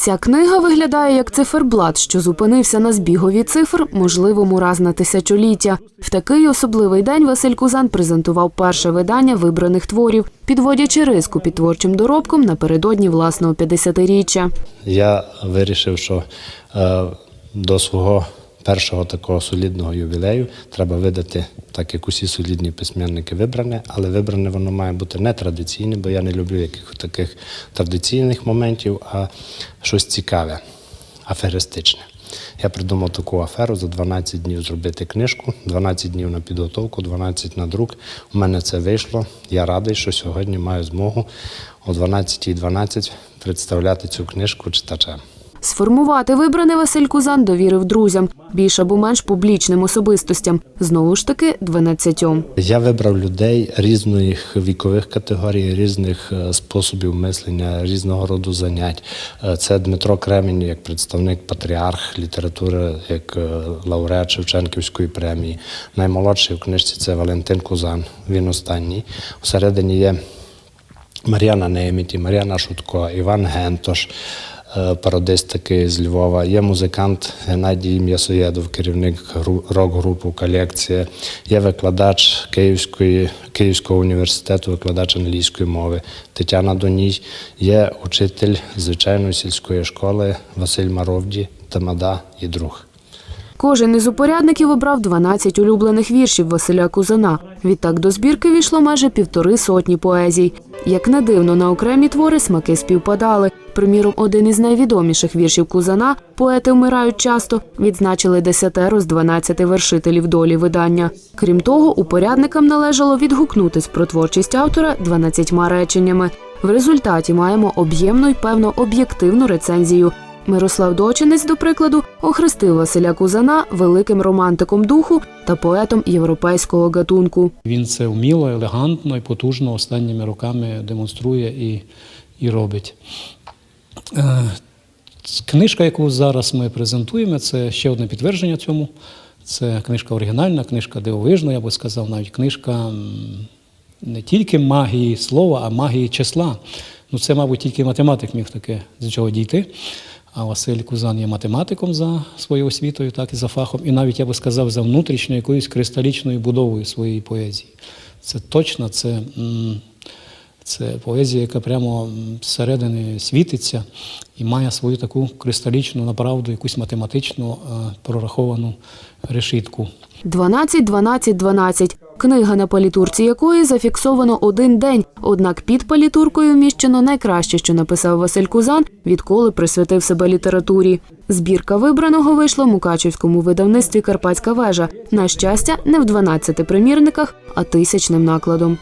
Ця книга виглядає як циферблат, що зупинився на збігові цифр, можливому раз на тисячоліття. В такий особливий день Василь Кузан презентував перше видання вибраних творів, підводячи риску під творчим доробком напередодні власного 50-річчя. Я вирішив, що е, до свого першого такого солідного ювілею треба видати, так як усі солідні письменники вибране, але вибране воно має бути не традиційне, бо я не люблю яких таких традиційних моментів, а щось цікаве, аферистичне. Я придумав таку аферу за 12 днів зробити книжку, 12 днів на підготовку, 12 на друк. У мене це вийшло. Я радий, що сьогодні маю змогу о 12.12 представляти цю книжку читачам. Сформувати вибраний Василь Кузан довірив друзям, більш або менш публічним особистостям. Знову ж таки, 12. Я вибрав людей різних вікових категорій, різних е, способів мислення, різного роду занять. Е, Це Дмитро Кремінь як представник патріарх літератури, як е, лауреат Шевченківської премії. Наймолодший в книжці це Валентин Кузан. Він останній. Всередині є Мар'яна Неміті, Мар'яна Шутко, Іван Гентош, пародист такий з Львова. Є музикант Геннадій М'ясоєдов, керівник гру- рок-групу колекція. Є викладач Київської, Київського університету, викладач англійської мови Тетяна Доній. Є учитель звичайної сільської школи Василь Маровді, Тамада і друг. Кожен із упорядників обрав 12 улюблених віршів Василя Кузана. Відтак до збірки війшло майже півтори сотні поезій. Як не дивно, на окремі твори смаки співпадали. Приміром, один із найвідоміших віршів Кузана поети вмирають часто відзначили десятеро з 12 вершителів долі видання. Крім того, упорядникам належало відгукнутись про творчість автора 12 реченнями. В результаті маємо об'ємну й певно об'єктивну рецензію. Мирослав Дочинець, до прикладу, охрестив Василя Кузана великим романтиком духу та поетом європейського гатунку. Він це вміло, елегантно і потужно останніми роками демонструє і, і робить. Е, Книжка, яку зараз ми презентуємо, це ще одне підтвердження цьому. Це книжка оригінальна, книжка дивовижна, я би сказав, навіть книжка не тільки магії слова, а магії числа. Ну, це, мабуть, тільки математик міг таке з чого дійти. А Василь Кузан є математиком за своєю освітою, так і за фахом, і навіть я би сказав, за внутрішньою якоюсь кристалічною будовою своєї поезії. Це точно, це, це поезія, яка прямо зсередини світиться і має свою таку кристалічну, направду, якусь математичну е, прораховану решітку. 12, 12, 12. Книга на палітурці якої зафіксовано один день. Однак під палітуркою вміщено найкраще, що написав Василь Кузан, відколи присвятив себе літературі. Збірка вибраного вийшла в Мукачівському видавництві Карпатська вежа. На щастя, не в 12 примірниках, а тисячним накладом.